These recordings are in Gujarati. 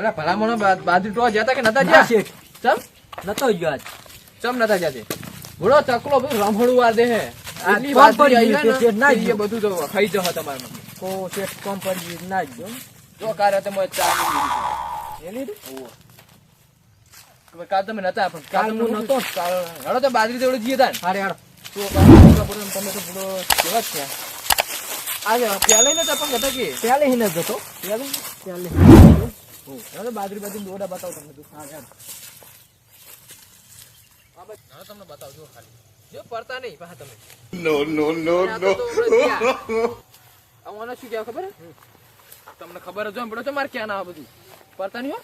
અરે ભલામણો બાજુ ટોવા જતા કે નતા શેઠ ચમ? નતો ગયો આજ. ચમ નતા જતી બોલો ચકલો બધું રમણું વાર દે હે. આટલી વાત પડી છે, ને, એ બધું તો ખાઈ જશે તમારે. કો શેઠ કોમ પડી ગયું ના જો જો કારે તમે ચા નહીં લીધી. એ લીધું? ઓવો. હવે કાલ તમે નતા પણ કાલ હું નતો. હળો તો બાજરી તેવડે જીએ તા અરે હળો તો તમે તો પૂરો કેવા છે? આજે પ્યાલે નતા પણ હતા કે? પેલે હિને જતો હતો પ્યાલે પેલે બાજરી બાજરી દોડા બતાવો તમને તું. હા હેડ આ બાજુ હેડો તમને બતાવજો ખાલી. જો પડતા નહીં પાછા તમે. No, no, no, આ no. તો તો હમણાં ગયા. આ ઓને શું કહેવાય ખબર? તમને ખબર જ હોય પડો તો મારે ક્યાં ના બધું. પડતા નહીં હો?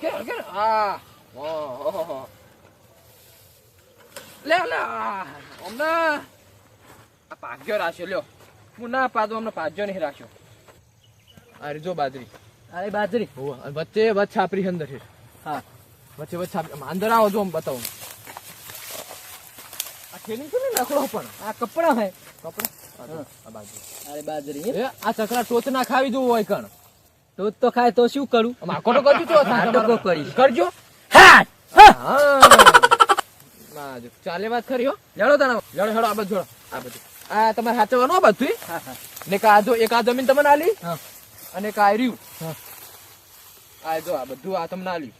કે કે હા. ઓહો લે લે આ, આ ભાગ્યો રાખ્યો લ્યો. હું ના પાદો હમણાં ભાગ્યો નહીં રાખ્યો. આ રીજો બાજરી. અરે બાજરી. વચ્ચે વચ્ચે છાપરી અંદર છે. હા. વચ્ચે વચ્ચે છાપરી. અંદર આવો જો આમ બતાવું. આ ખેલી છે ને નકળો પણ. આ કપડા હે. કપડા? આ બાજરી. અરે બાજરી એ આ ચકરા ટોચ ના ખાવી જોવું હોય કણ. તો તો ખાય તો શું કરું? તો કરજો તો થાય કરી કરજો. હા. હા. ચાલે વાત ખરી હો. લેડો તને લેડો હેડો આ બધું આ બધું આ તમારે સાચવવાનું આ બધું ને એક આ જો એક આ જમીન તમને આલી? હા. અને કાયર્યું. આ જો આ બધું આ તમને આલ્યું.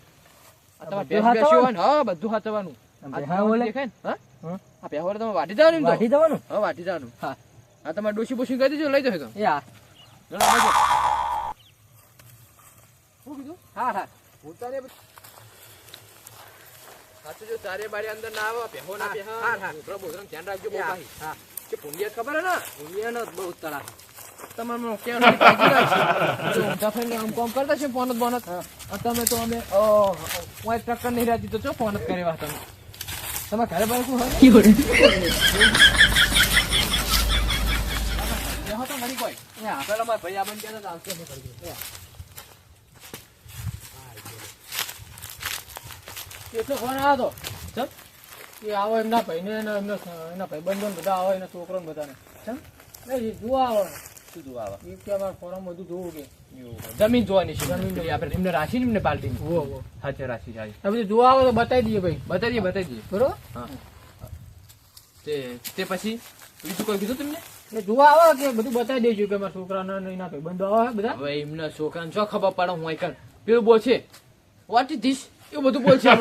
આ તમારે ભેંસ બેસ્યું હોય ને હા બધું હાચવવાનું આ ભેહા તમારે ઓલે? દેખાય ને? હા? હા. આ પહેવાર તમે વાટી જવાનું ને જવાનું? હા વાટી જવાનું. હા. આ તમારે ડોસી બોસી કરી દેજો લઈ જશે એ હા જરા આ બાજુ. શું કીધું? હા હા. ઉતારે બધું. સાચું જો ચારે બારે અંદર ના આવે પહેવો ના હા, પહેવા. હા, હા. ધ્યાન રાખજો બહુ ભાઈ. હા. કે ભૂંડિયા ખબર હે ને? ભૂમિયાનો જ બહુ તળા તમારે ઊંધા આમ કામ કરતા છે ફોન બોન. તમે તો અમે કોઈ ટક્કર નહીં રહેતી તો છો ફોન જ કરે તમે તમે ઘરે બાર શું હોય? તો નહીં કોઈ એ હા પેલા મારા ભાઈ આ બંધ કહેતા હતા, આવશે નહીં કરી. એટલો ફોન આવ્યો ચમ? તો એ આવો એમના ભાઈને ને એમના એના ભાઈબંધો ને બધા આવે એના છોકરો બધાને. ચમ? જોવા આવે. શું જોવા આવે? એ કે અમારે ફોરમ બધું જોવું કે. જમીન જોવાની છે. જમીન આપણે એમને રાશિ ને પાલટી વો વો. સાચે રાશિ જાય આ બધું જોવા આવે તો બતાવી દઈએ ભાઈ. બતાવી દઈએ બતાવી દઈએ બરોબર? હા. તે તે પછી બીજું કોઈ કીધું તમને? એટલે જોવા આવે કે બધું બતાવી દઈશું કે અમારા છોકરાના ને એના આવે બધા? હવે એમના છોકરાને શું ખબર પડે? હું કણ પેલું બોલ છે વોટ ઇઝ ધીસ એવું બધું બોલ છે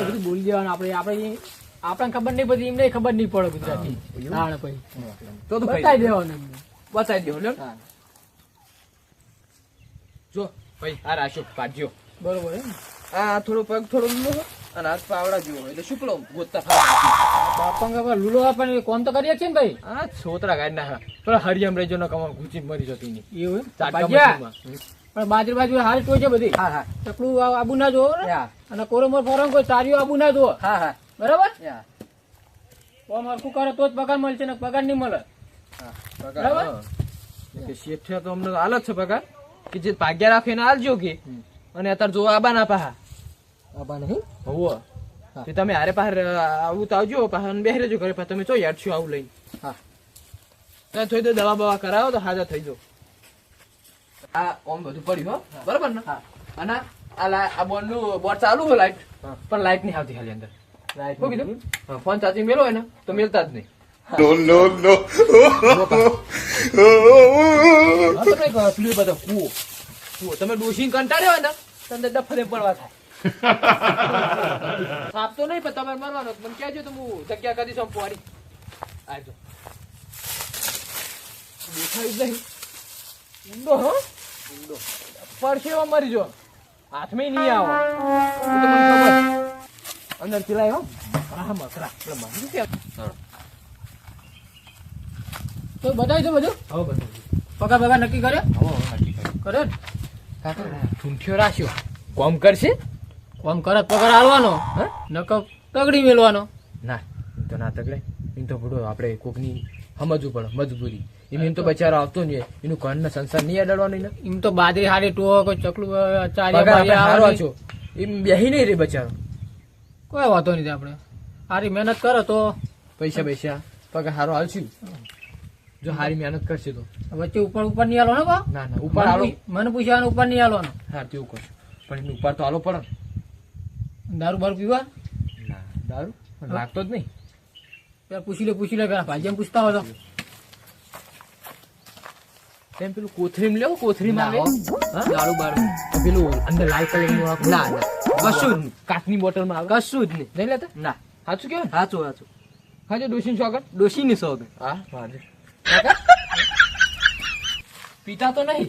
બધું બોલી દેવાનું. આપણે આપણે આપણને ખબર નહીં પડતી એમને ખબર નહીં પડે ગુજરાતી. તાણ પછી. તો તો બતાવી દેવાનું. બતાવી દેવું જો ભાઈ આ રાશો પાડજો બરોબર આ થોડો પગ થોડો ઊંડો અને હાથ પાવડા જેવો એટલે શુકલો ગોતતા બાપા ખબર લુલો આપણને કોમ તો કરીએ છીએ ને ભાઈ? આ છોતરા ગાડી ના પણ હરિયમ રેજો નો કમા ઘૂંચી મરી જતી નહીં. એવું પણ બાજુ બાજુ હાલ ટોય છે બધી. હા હા. ચકલું આબુ ના જોવો ને અને કોરમોર ફોરમ કોઈ તારીઓ આબુ ના જોવો હા હા. બરાબર? હા કોમ હરખું કરે તો જ પગાર મળશે ને પગાર નહીં મળે. બરાબર? હા. કે શેઠે તો અમને હાલત છે પગાર કે જે ભાગ્યા રાખે એને હાલજો કે. અને અત્યારે જો આબા ના પાહા. આબા નહીં? હોવો. હા. તે તમે હારે પાહર આવું તો આવજો પાહા અને બેહી રહેજો ઘરે તમે ચો યાદ છો આવું લઈને. હા. ત્યાં થોડી તો દવા બવા કરાવો તો હાજર થઈ જાઓ આ ઓમ બધું પડ્યું હો. બરાબર ને? હા. અને આ આ બોર્ડનું બોર્ડ ચાલુ હોય લાઈટ. પણ લાઈટ નહીં આવતી ખાલી અંદર. શું કીધું? ફોન ચાર્જિંગ મેલો હોય ને તો મેલતા જ નહીં. No, no, no. તમે ડોસીને કંટાળ્યો ને તમને ડફરે પડવા થાય. સાપ તો નહીં પણ તમારે મરવાનો. મને કહેજો તો હું જગ્યા કરી દઈશ આમ પોરી આવજો દેખાય જ નહીં. ઊંડો હો. ઊંડો. પરસેવા મરી જો હાથમાં નહીં આવો. એ તો મને ખબર અંદર ચલાય હો હા મકરા પેલા મરી ગયા તો બતાવી દો બધું હવે બધું પગાર પગાર નક્કી કર્યો હવે નક્કી કર્યું. કરે ને? કાકા ઠૂંઠિયો રાખ્યો કોમ કરશે કોમ કરત પગાર આલવાનો હે નકર તગડી મેલવાનો ના એમ તો ના તગડે એમ તો ભૂડો આપણે કોકની સમજવું પડે મજબૂરી એમ એમ તો બચારો આવતો નહીં એનું ઘરનો સંસાર નહીં અડાડવાનો ને એમ તો બાદરી હારી ટો કોઈ ચકલું હારો છો એમ બેહી નહીં રે બચારો કોઈ વાંધો નહીં આપણે. સારી મહેનત કરો તો. પૈસા પૈસા પગાર સારો હાલશું જો સારી મહેનત કરશે તો. વચ્ચે ઉપર ઉપર નહીં આલો ને ના ના ઉપર આલો મને પૂછ્યા ઉપર નહીં આલવાનું હા તેવું કરશું પણ ઉપર તો આલો પડે. દારૂ બારૂ પીવા? ના દારૂ? લાગતો જ નહીં. પેલા પૂછી લે પૂછી લે પેલા ભાઈ જેમ પૂછતા હોય તો. તેમ પેલું કોથરીમ લેવું કોથરીમ આવે દારૂ બારૂ. પેલું અંદર લાલ કલરનું ના, ના. કશું જ કાચની બોટલમાં આવે. કશું જ નહીં. નહીં લેતા? ના. સાચું કેવું સાચું સાચું ખાજો ડોશી આગળ ડોશી ની સોગ હા પીતા તો નહીં.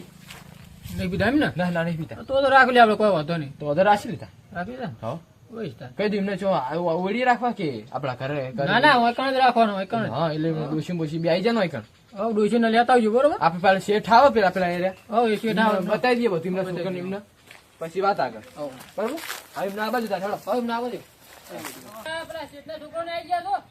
નહીં પીધા એમ ને? ના ના નહીં પીતા તો તો રાખી લે આપણે કોઈ વાંધો નહીં. તો અધર રાખી લીધા. રાખી લીધા હા. કઈ દીમને જો ઓળી રાખવા કે આપણા ઘરે? ના ના હોય કણ જ રાખવાનું હોય હા એટલે ડોશી બોશી બે આવી જાય ને હોય કણ. હવે ડોશી ને લેતા આવજો બરોબર? આપણે પેલા શેઠ આવે પેલા પેલા એરિયા હવે શેઠ આવે. બતાવી દઈએ બધું એમના છોકરા એમને. પછી વાત આગળ. બરાબર? હવે એમને આ બાજુ તા હેડો. હવે એમને આવો દે. શેઠના છોકરાને આઈ ગયા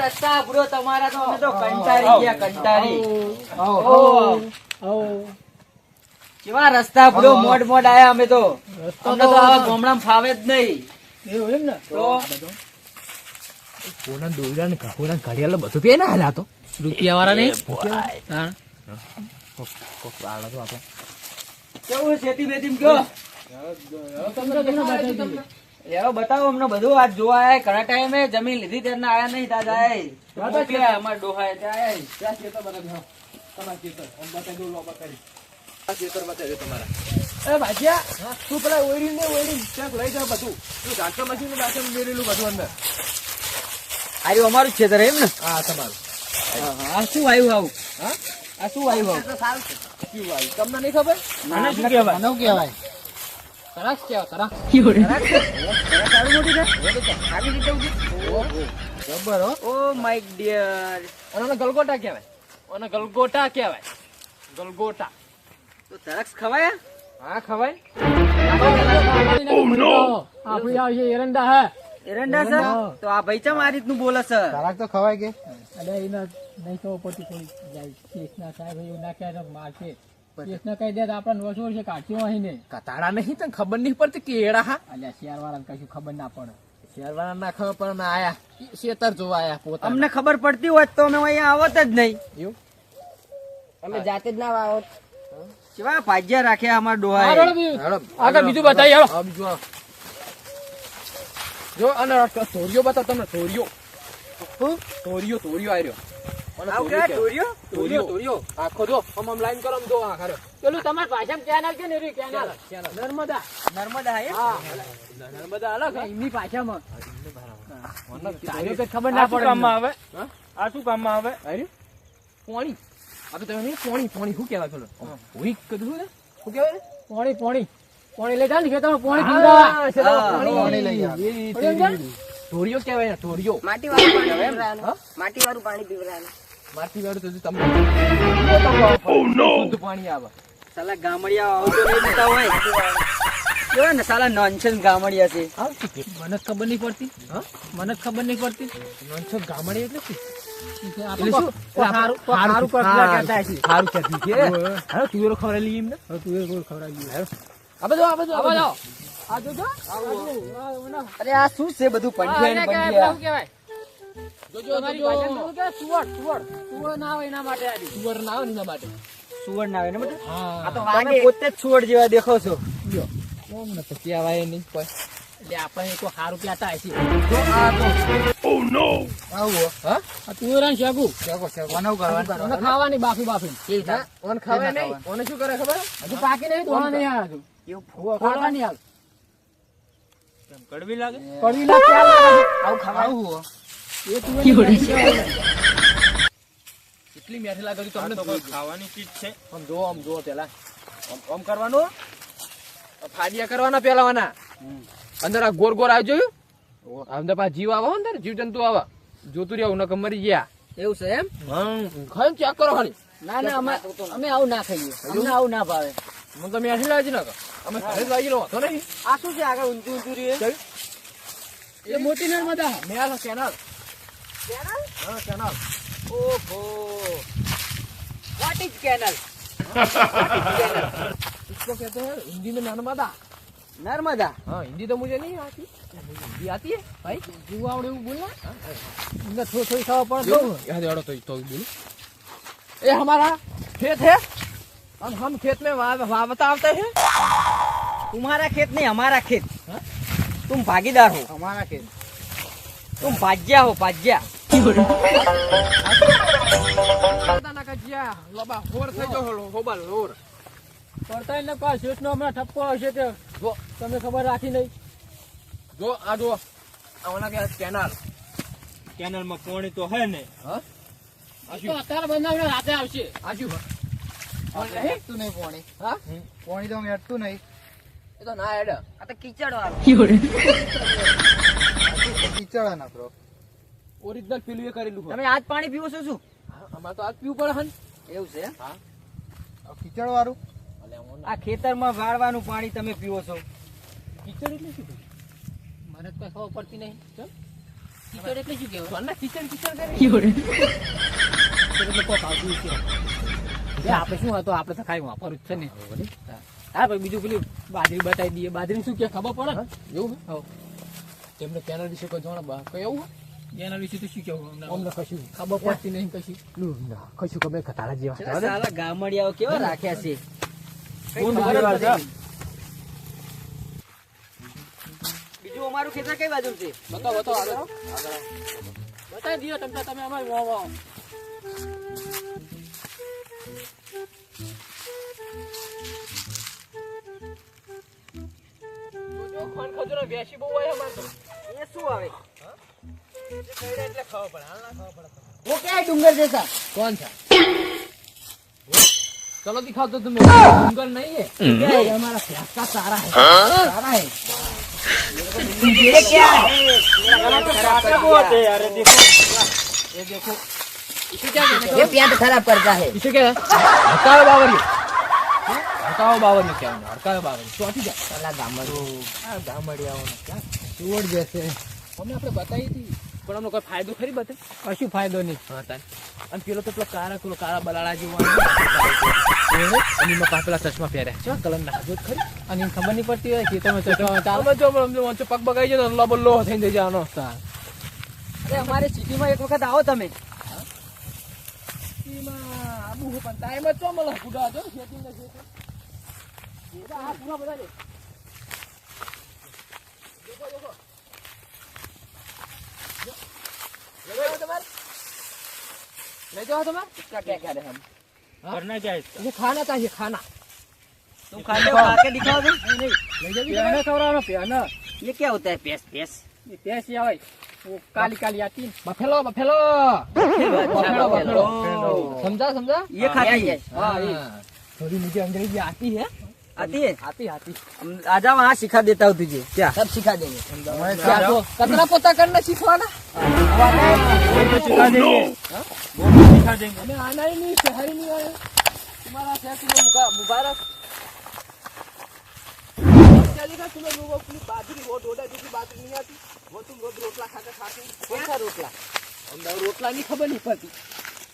રસ્તા બ્રો તમારા તો અમે તો કંટાળી ગયા કંટાળી. કેવા રસ્તા બ્રો મોડ મોડ આયા અમે તો. રસ્તો અમને તો આવા ગામડામાં ફાવે જ નહીં. એવું એમ ને? તો કોના દોયડા ને કોના ઘડિયાળ બધું પે ના હાલા તો. રૂપિયા વાળા નહીં હા. કોક આલા તો આપણે કેવું ખેતી બેતી કયો તમને. એવો બતાવો અમને બધું આજ જોવા આયા ઘણા ટાઈમે જમીન લીધી ત્યારે આયા નહીં મોકલ્યા અમાર ડોહાએ ત્યાં આયા. ત્યાં ખેતર દો તમારા ખેતર. બતાવી દો લો બતાવી ખેતર બતાવી તમારા. એ ભાજ્યા તું પેલા ઓયડી ને ઓયડી ક્યાંક લઈ જા બધું. તું ડાક્ટર મશીન ડાક્ટર મેળેલું બધું અંદર. આર્યું અમારું ખેતર એમ ને? હા તમારું. આ શું આવ્યું આવું? હા? આ શું આવ્યું આવું? શું આવ્યું તમને નહીં ખબર? શું કહેવાય? કહેવાય? તરાસ કહેવાય તરાસ જબર ઓ માય ડિયર. અને ગલગોટા કહેવાય. ઓને ગલગોટા કહેવાય. ગલગોટા. તો તરક્ષ ખવાય? હા ખવાય. આપણી આવશે એરંડા હે. એરંડા સર? તો આ ભાઈ ચમ આ રીતનું બોલે છે અરે એને નહીં ખબર પડતી કોઈ જાય. કેસના સાહેબ એવું ના તો મારશે. કેસના કહી દે તો આપણને વર્ષો કાઢ્યો અહીં ને. કતાડા નહીં તને ખબર નહીં પડતી કે હા? અલ્યા શિયાર વાળાને કશું ખબર ના પડે. શેરવાના ના ખબર પણ અમે આયા. શેતર જોવા આયા પોતા અમને ખબર પડતી હોત તો અમે અહીંયા આવત જ નહીં. એવું? અમે જાતે જ ના આવત કેવા ભાગ્યા રાખ્યા અમાર હેડો, આગળ બીજું બતાવી. બીજું જો. અને તોરિયો બતાવ તમને તોરિયો. તોરિયો તોરિયો આર્યો આખો જો આમ આમ લાઈન કરો જો આ ખરો પેલું તમારી ભાષામાં કેનાલ છે ને કેનાલ નર્મદા. નર્મદા હે? હા. બધા અલગ એમની ભાષામાં. મને તારે તો ખબર ના પડે. આવે? આ શું કામમાં આવે? પોણી. આ તો તમે નહીં પોણી પોણી. શું કહેવાય પેલો? પોણી કીધું ને? શું કહેવાય ને? પોણી પોણી. પોણી લઈ જા ને ખેતરમાં પોણી પોણી. પોણી એ ઢોરિયો કહેવાય ઢોરિયો માટી વાળું પાણી? માટી વાળું પાણી પીવડાવવાનું. માટી વાળું તો તમને શુદ્ધ પાણી આવે. સાલા ગામડિયા આવતો નહીં જતા હોય. કેવા ને સાલા નોનસેન્સ ગામડિયા છે. મને ખબર નહીં પડતી. મને ખબર નહીં પડતી. નોનસો ગામડિયા એટલે શું. અરે આ શું છે બધું પંચાયત પંઠિયા ને શું કહેવાય? સુવડ, સુવડ. સુવડ ના હોય એના માટે આજી. તુવર ના આવે એના માટે. સુવર્ણ આવે ને બધું આ તો તમે પોતે જ સુવર્ણ જેવા દેખો છો. કોમ ને તો કહેવાય નહીં કોઈ. એટલે આપણને કોઈ હારું કહેતા હશે. આવું. હા? આ તુવેરાનું શેકું. શેકો. શેકો બનાવ કરવાનું? ઓને ખાવાની બાફી બાફી. ના, ઓન ખાવાય નહીં? ઓને શું કરે ખબર? હજુ પાકી નહીં દોણા નહીં આવ્યા હજુ. એવું ખાવાની હાલ. કડવી લાગે? કડવી લાગે. આવું ખાવાનું? કેટલી મેઠી લાગે છે તમને ખાવાની ચીજ છે. આમ જો આમ જો પેલા. આમ કરવાનું? ફાડિયા કરવાના પેલાવાના. અંદર આ ગોર ગોર આવી જોયું અંદર પાછા જીવ આવે અંદર. જીવ જંતુ આવે. જોતું રહ્યું નકર મરી ગયા. એવું છે એમ? હમ. ખાઈને ચેક કરો ખાલી ના ના અમે અમે આવું ના ખાઈએ. અમને આવું ના ભાવે. મને તો આથી લાવી નાખો અમે ઘરે લાગી લાવી લો નહીં. આ શું છે આગળ ઊંચું ઊંચું રહ્યું? એ મોટી નર્મદા મેલ કેનાલ હા કેનાલ ઓહો વોટ ઇઝ કેનલ इसको कहते हैं हिंदी में नर्मदा નર્મદા हाँ हिंदी तो मुझे नहीं आती हिंदी आती है भाई જીવ આવડે એવું બોલ ને અંદર થોડી થોડી ખબર પડે તો यहाँ जोड़ो तो तो बोलो ये हमारा खेत है और हम खेत में वा- वावता आवते हैं तुम्हारा खेत नहीं हमारा खेत तुम भागीदार हो हमारा खेत तुम भाज्या हो भाज्या ના કજિયા લોબા હોર થઈ ગયો હોલો હોબલ હોર પડતા ને કા શેઠ નો હમણાં ઠપકો હશે તે જો તમે ખબર રાખી નહીં? જો આ જો કેનાલ કેનલ. માં પાણી તો હે ને? હા? તો અત્યારે બનાવને રાતે આવશે આજુ તું નહીં પોણી હા પોણી તો હેડતું નહીં. એ તો ના એડ આ તો કીચડ વાળું કીચડ નકરો ઓરિજિનલ પેલું એ કરેલું તમે આજ પાણી પીવો છો શું? અમારે તો આજ પીવું પડે હન. એવું છે હા. કીચડ વાળું આ ખેતરમાં વાળવાનું પાણી તમે પીવો છો. કિચડ એટલે શું મને તો ખબર પડતી નહીં. ચલ. કીચડ એટલે શું કહેવાય? સોના કિચડ કિચડ કરે. એટલે કોક આવતું છે આપણે શું હતું આપણે તો ખાઈ વાપરું જ છે ને. હા ભાઈ બીજું પેલી બાજરી બતાવી દઈએ. બાજરી શું કે ખબર પડે? ને એવું તેમને કેનાલ વિશે કોઈ જાણે કઈ એવું એના વિશે તો શું કેવું અમને? અમને કશું ખબર પડતી નહીં કશી ના કશું કમે કતાળા જેવા પેલા ગામડિયાઓ કેવા રાખ્યા છે કઈ ઊંઘ ખબર જ જેવા છે. નથી. બીજું અમારું ખેતર કઈ બાજુ છે બતાવો બતાવો આગળ બતાવી દઈએ તમને તમે અમારે વાહ વાહ બેસી બહુ હોય અમારે તો એ શું આવે वो क्या है डूंगर जैसा? कौन सा चलो दिखाओ तो तुम्हें। हाँ। डूंगर नहीं है। क्या है? हमारा प्याज का सारा है। हाँ। सारा है। ये क्या है? ये देखो। ये प्याज खराब करता है। इसे क्या है? हटाओ बावरी हटाओ बावरी क्या है हटाओ बावरी तो आती जा। साला गामड़िया तो, गामड़िया होना क्या? चोर जैसे। हमने आपने बताई थी। પણ અમને કોઈ ફાયદો ખરી બતે કશું ફાયદો નહીં. હા તાર અને પેલો તો પેલો કારા પેલો કારા બલાડા જેવો આવે. અને એમાં પેલા ચશ્મા પહેર્યા. છે કલર ના ખરી? અને એમ ખબર નહીં પડતી હોય કે તમે ચટવા ચાલો જો અમને વંચો પગ બગાઈ જાય તો લબો લો થઈને જઈ જવાનો. અરે અમારે સિટીમાં એક વખત આવો તમે. આબુ પણ ટાઈમ જ તો મળે. ગુડા જો ખેતી ને ખેતી આ પૂરા બધા લે. દેખો દેખો જો. ये क्या होता है पेस पेस ये पेस या भाई वो काली काली आती है बफेलो बफेलो बफेलो बफेलो समझा समझा ये खाती है हां थोड़ी मुझे अंग्रेजी आती है आती आती आती आजा वहाँ सिखा देता हूँ तुझे क्या सब सिखा देंगे कचरा पोता करना सिखवाना सिखा देंगे आना ही नहीं शहर ही नहीं आया तुम्हारा शहर तुम्हें मुबारक तुम्हें लोगों की बाजरी वो डोडा जी बाजरी नहीं आती वो तुम रोज रोटला खाकर खाते कौन सा रोटला रोटला नहीं खबर नहीं पड़ती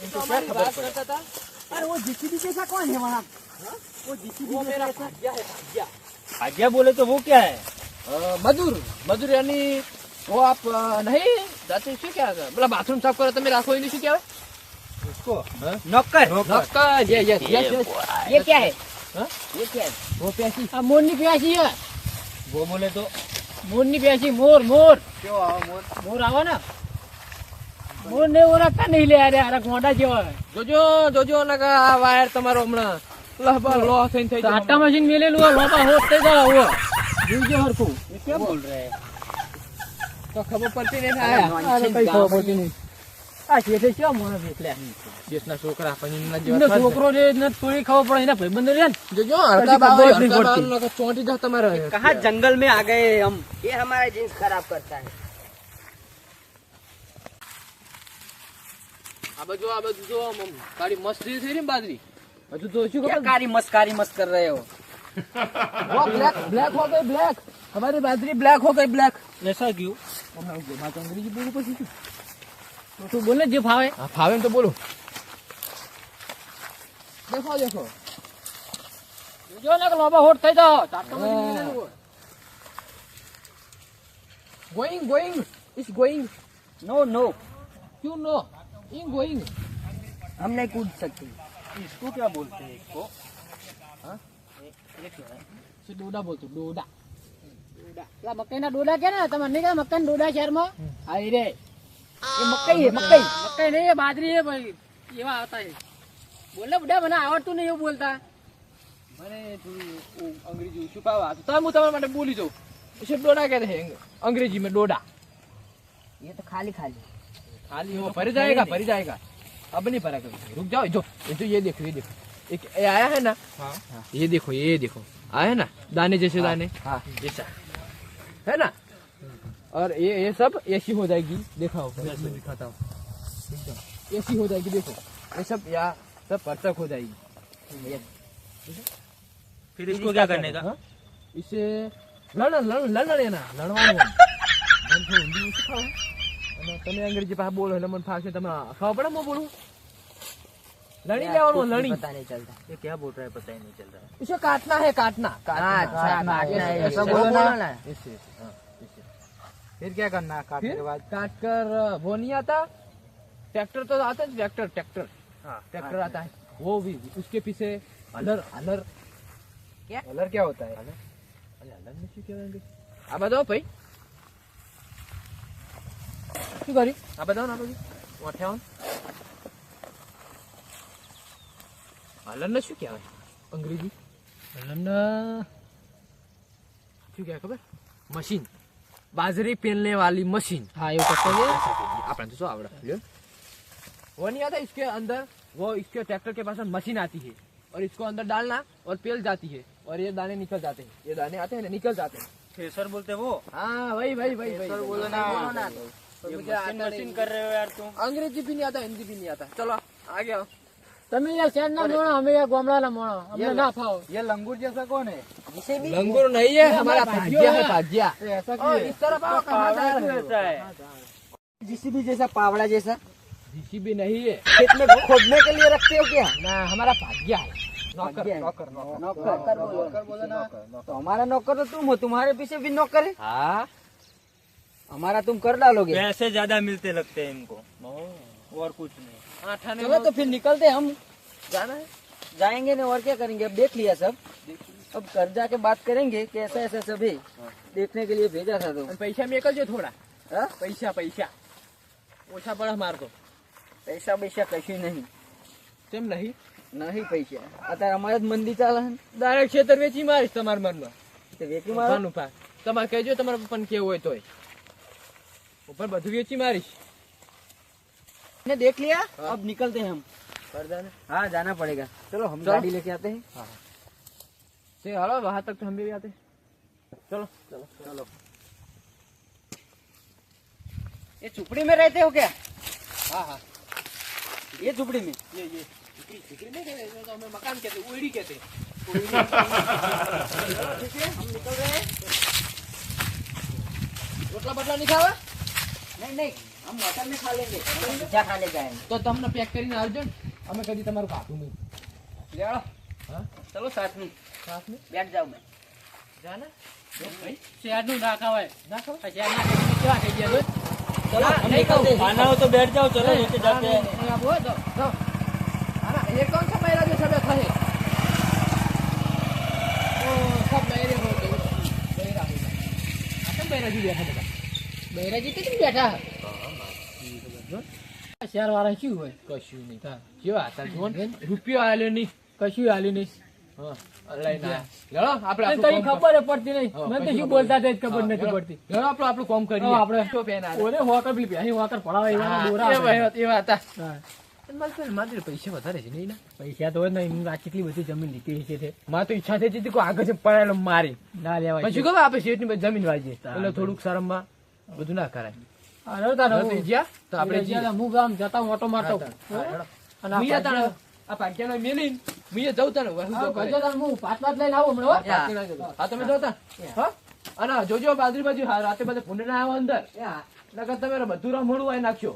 पता नहीं साले गामड़िए अरे वो जीसीबी जैसा कौन है वहाँ वो जीसीबी वो मेरा भाग्या है भाग्या भाग्या बोले तो वो क्या है अ, मधुर मधुर यानी वो आप अ, नहीं जाते શું કહેવાય બોલા બાથરૂમ સાફ કરો તમે રાખો એની શું કહેવાય उसको नौकर નક્કર યસ યસ યસ યસ ये क्या है हाँ? ये क्या है वो पैसी આ મોરની પ્યાસી હે वो बोले तो મોરની પ્યાસી મોર મોર કેવો આવે મોર મોર આવે ને મોર મોરને ઓળખતા નહીં લે અરે અરે ગોંડા જેવા જોજો જોજો લગા વાયર તમારો હમણાં. લહબા લો થઈ થઈ આટા મશીન મેલેલું હોય લોપા હોત થઈ જાય હોય જોજો હરખું. એ કેમ બોલ રહે? તો ખબર પડતી નહીં આયા અરે કઈ ખબર પડતી નહીં. છોકરો ખબર પડે એના ભાઈબંધ રે ચોંટી જાવ તમારે. કહા જંગલ મે આ ગયે હમ એ હમારા જીન્સ ખરાબ કરતા આ બાજુ આ બાજુ જો તારી મસ્તી થઈ ને બાજરી. હજુ તો શું ખબર? કારી મસ્કારી મસ્ત કર રહ્યો? વો બ્લેક બ્લેક હો ગઈ બ્લેક હમારી બાજરી બ્લેક હો ગઈ બ્લેક એસા ગયું. હમણાં ઉગો માતા અંગ્રેજી બોલું પછી બોલે જે ફાવે. ફાવે તો બોલો. દેખો દેખો. જો ને લોબા હોટ થઈ જાઓ. Going going is going no no Q no in going हम नहीं कूद सकते इसको क्या बोलते हैं इसको से डोडा बोलते डोडा પેલા મકાઈના ડોડા કે ને તમે નહીં કે મકાઈ ડોડા શહેરમાં હા ઈ રે ये मकई है मकई મકાઈ નહીં એ બાજરી છે ભાઈ એવા આવતા છે બોલે બુડા મને આવડતું નહીં એવું બોલતા मैंने थोड़ी अंग्रेजी छुपावा तो तब હું તમારા માટે બોલી જાઉં उसे डोडा कहते हैं अंग्रेजी में डोडा ये तो खाली खाली हो फरी जाएगा फरी जाएगा। अब नहीं फरा कभी। रुक जाओ जो जो ये देखो ये देखो। एक आया है ना? हाँ। ये देखो ये देखो। आया ना? दाने जैसे हाँ। दाने। हाँ। जैसा है ना? और ये ये सब ऐसी हो जाएगी। देखा दिखाता हूँ। ऐसी हो जाएगी देखो। ये सब या सब परतक हो जाएगी। फिर इसको क्या करने का? हाँ? इसे लड़ लड़ लड़ लेना लड़वा આમ. મને થોડું ઊંધું ઓછું ફાવે. અને તમે અંગ્રેજી પાસે બોલો એટલે મને ફાવશે તમે ખબર પડે હું બોલું લણી લેવાનું લણી पता नहीं चलता ये क्या बोल रहा है पता ही नहीं चल रहा है इसे काटना है काटना हाँ, अच्छा, काटना है, ऐसे- ऐसा ऐसे बोलो ना। बोलना है। ऐसे, हाँ, ऐसे। फिर क्या करना है काटने फिर के बाद काट कर वो नहीं आता ट्रैक्टर तो आता है ट्रैक्टर ट्रैक्टर हाँ ट्रैक्टर आता है वो भी उसके पीछे हलर हलर कलर क्या होता है અરે હલર ને શું કહેવાય અંગ્રેજી? આ બતાવો ભાઈ શું કર્યું આ બતાવો ને આ બાજુ અઠાવન હલર ને શું કહેવાય અંગ્રેજી હલન શું કહેવાય ખબર મશીન बाजरी पेलने वाली मशीन હા એવું કરતો છે આપણે तो सब आवड़ा ल्यो। वो नहीं आता इसके अंदर वो इसके ट्रैक्टर के पास में मशीन आती है और इसको अंदर डालना और पेल जाती है और ये दाने निकल जाते हैं ये दाने आते हैं ना निकल जाते हैं थ्रेसर बोलते वो हाँ वही वही वही वही बोलो ना ये मुझे मशीन आता मशीन नहीं। कर रहे हो यार तुम अंग्रेजी भी नहीं आता हिंदी भी नहीं आता चलो आगे आओ તમે યાર શહેરના મોણો અમે યાર ગામડાના મોણો અમને ના ફાવો ये लंगूर जैसा कौन है जिसे भी लंगूर नहीं है हमारा हमारा भाग्या है भाग्या भाग्या ये ऐसा और क्यों है इस तरफ आओ कहाँ जा रहे हो ऐसा है जीसीबी जैसा पावड़ा जैसा जीसीबी नहीं है खेत में खोदने के लिए रखते हो क्या ना हमारा भाग्या है नौकर भाग्या है। नौकर नौकर नौकर बोलो नौकर बोलो ना तो हमारा नौकर तो तुम हो तुम्हारे पीछे भी नौकर है हाँ हमारा तुम कर डालोगे? पैसे ज़्यादा मिलते लगते हैं इनको। और कुछ नहीं। चलो तो फिर निकलते हम। जाना है। जाएँगे ना और क्या करेंगे? अब देख लिया सब। अब घर जाके बात करेंगे कि ऐसा सभी देखने के लिए भेजा था तो। तुम पैसा में कर जो थोड़ा। हा? पैसा पैसा। ओछा पड़ा हमारे को पैसा पैसा कैसे नहीं। तुम नहीं? नहीं पैसा। અત્યારે हमारे જ चाल डायरेक्ट क्षेत्र वेची વેચી तुम्हारे मन में। વેચી મારવાનું પા તમારે કહેજો તમારા પપ્પાને કેવું હોય તોય ઉપર બધું વેચી મારીશ ने देख लिया अब निकलते हैं हम પડદાને हाँ जाना पड़ेगा चलो हम चलो। गाड़ी लेके आते हैं તે હાલો વહાં તક તો हम भी आते हैं। चलो चलो चलो ये झुपड़ी में रहते हो क्या हाँ हाँ ये झुपड़ी में ये ये झुपड़ी झुपड़ी नहीं कहते इसको तो हमें मकान कहते ओड़ी कहते ठीक है हम निकल रहे हैं रोटला बटला नहीं खावा नहीं नहीं हम होटल में खा लेंगे पिज्जा खाने जाएंगे તો તમને પેક કરીને આવજો ને અમે કદી તમારું કાઢું નહીં जाओ हाँ चलो साथ में સાથ में बैठ जाओ मैं જાને ભાઈ શહેરનું ના ખવાય ના ખબર આ શહેરના ખેતરમાં કેવા થઈ ગયા છે? चलो हम निकलते हैं खाना हो तो बैठ जाओ चलो नीचे जाते हैं અહીંયા આવો તો. तो अरे ये कौन सा मेरा जो सब है ओ सब मेरे हो गए मेरा हो गया अच्छा मेरा जी बैठा था બૈરાજી તો કેમ બેઠા? શેર વાળા શું હોય? કશું નહીં. કેવા હતા જુઓ ને રૂપિયો આલ્યો નહીં. કશું હાલ્યું નહીં. નહીં. તો શું તે શું પૈસા વધારે છે નહીં પૈસા તો હોય ને એની આ કેટલી બધી જમીન લીધી છે મારે તો ઈચ્છા થઈ હતી આગળ છે પડેલો મારી. ના લેવાય આપડે શેઠની બધી જમીન વાંચીએ એટલે થોડુંક શરમમાં. બધું ના કરાય. હા, રડતા રહો. તો આપણે આપણે હું આમ જતા ઓટો મારતો અને આ હા, લઈને આવું હમણાં હો. તમે જોતા. હા જોજો બાજરી બાજુ રાતે બધા ફૂંડ ના આવો અંદર. નકર તમે બધું રમણું વાય નાખ્યો